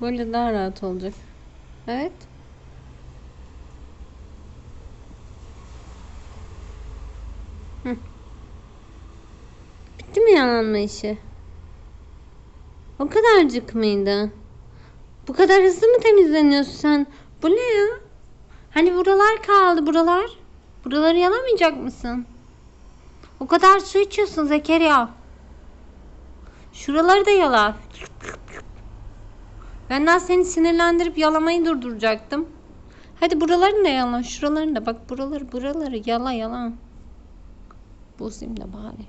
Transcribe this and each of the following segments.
Böyle daha rahat olacak. Evet. Hı. Bitti mi yalanma işi? O kadarcık mıydı? Bu kadar hızlı mı temizleniyorsun sen? Bu ne ya? Hani buralar kaldı buralar. Buraları yalamayacak mısın? O kadar su içiyorsun Zekeriya. Şuraları da yala. Ben daha seni sinirlendirip yalamayı durduracaktım. Hadi buralarını da yala. Şuralarını da bak buraları buraları yala yala. Bozayım da bari.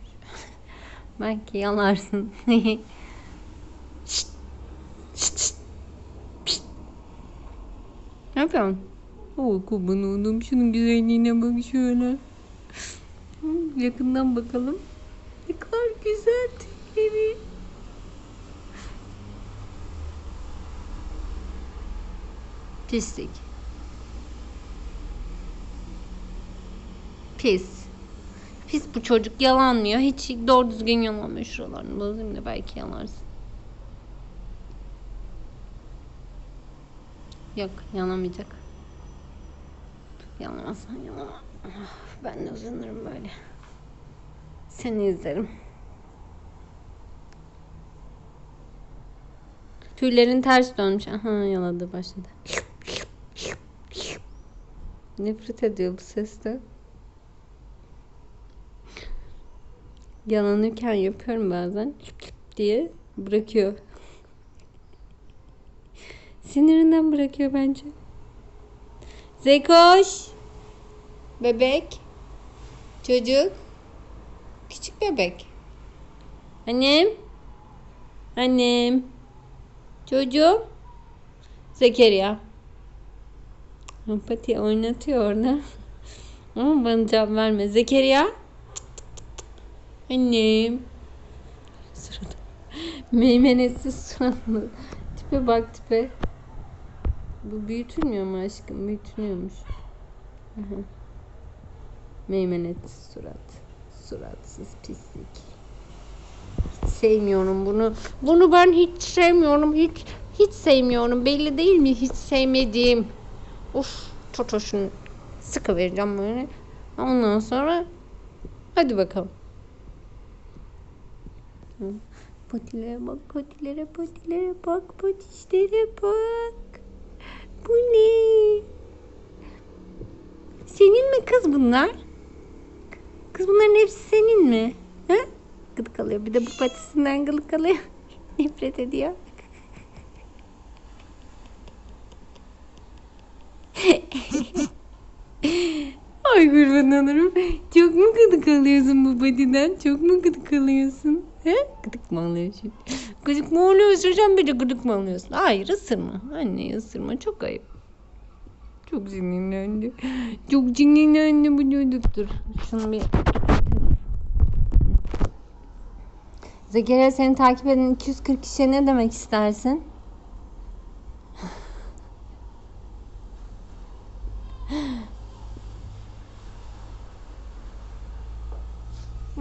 Belki yalarsın. Şşt. Şşt, şşt. Pişt. Ne yapıyorsun? Oo kurban oldum. Şunun güzelliğine bak şöyle. Yakından bakalım. Ne kadar güzel tüyleri. Pislik. Pis. Pis bu çocuk yalanmıyor. Hiç doğru düzgün yalamıyor şuralarını. Bozayım da belki yalarsın. Yok yalamayacak. Yalamazsan yalama. Ah, Ben de uzanırım böyle. Seni izlerim. Tüylerin ters dönmüş. Aha yaladı başladı. Nefret ediyor bu sesten. Yalanırken yapıyorum bazen diye bırakıyor. Sinirinden bırakıyor bence. Zekoş. Bebek. Çocuk. Küçük bebek. Annem. Annem. Çocuğum. Zekeriya. Pati oynatıyor orada. Ama bana cevap verme. Zekeriya. Annem. Suratı. Meymenetsiz suratlı. Tipe bak tipe. Bu büyütülmüyor mu aşkım? Büyütülüyormuş. Meymenetsiz surat. Suratsız pislik. Hiç sevmiyorum bunu. Bunu ben hiç sevmiyorum. Hiç hiç sevmiyorum. Belli değil mi hiç sevmediğim. Uf, totoşun sıkı vereceğim böyle. Ondan sonra hadi bakalım. Patilere bak, patilere, patilere bak, patişlere bak. Bu ne? Senin mi kız bunlar? Kız bunların hepsi senin mi? Ha? Gıdık alıyor. Bir de bu patisinden gıdık alıyor. Nefret ediyor. Ay kurban olurum. Çok mu gıdık alıyorsun bu patiden? Çok mu gıdık alıyorsun? He? Gıdık mı alıyorsun? Gıdık mı alıyorsun? Sen bir de gıdık mı alıyorsun? Hayır ısırma. Anne ısırma. Çok ayıp. Çok sinirlendi. Çok sinirlendi bu çocuk. Dur. Şunu bir... Zekeriya seni takip eden 240 kişiye ne demek istersin?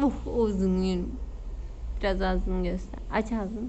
Uh, ağzını yerim. Biraz ağzını göster. Aç ağzını.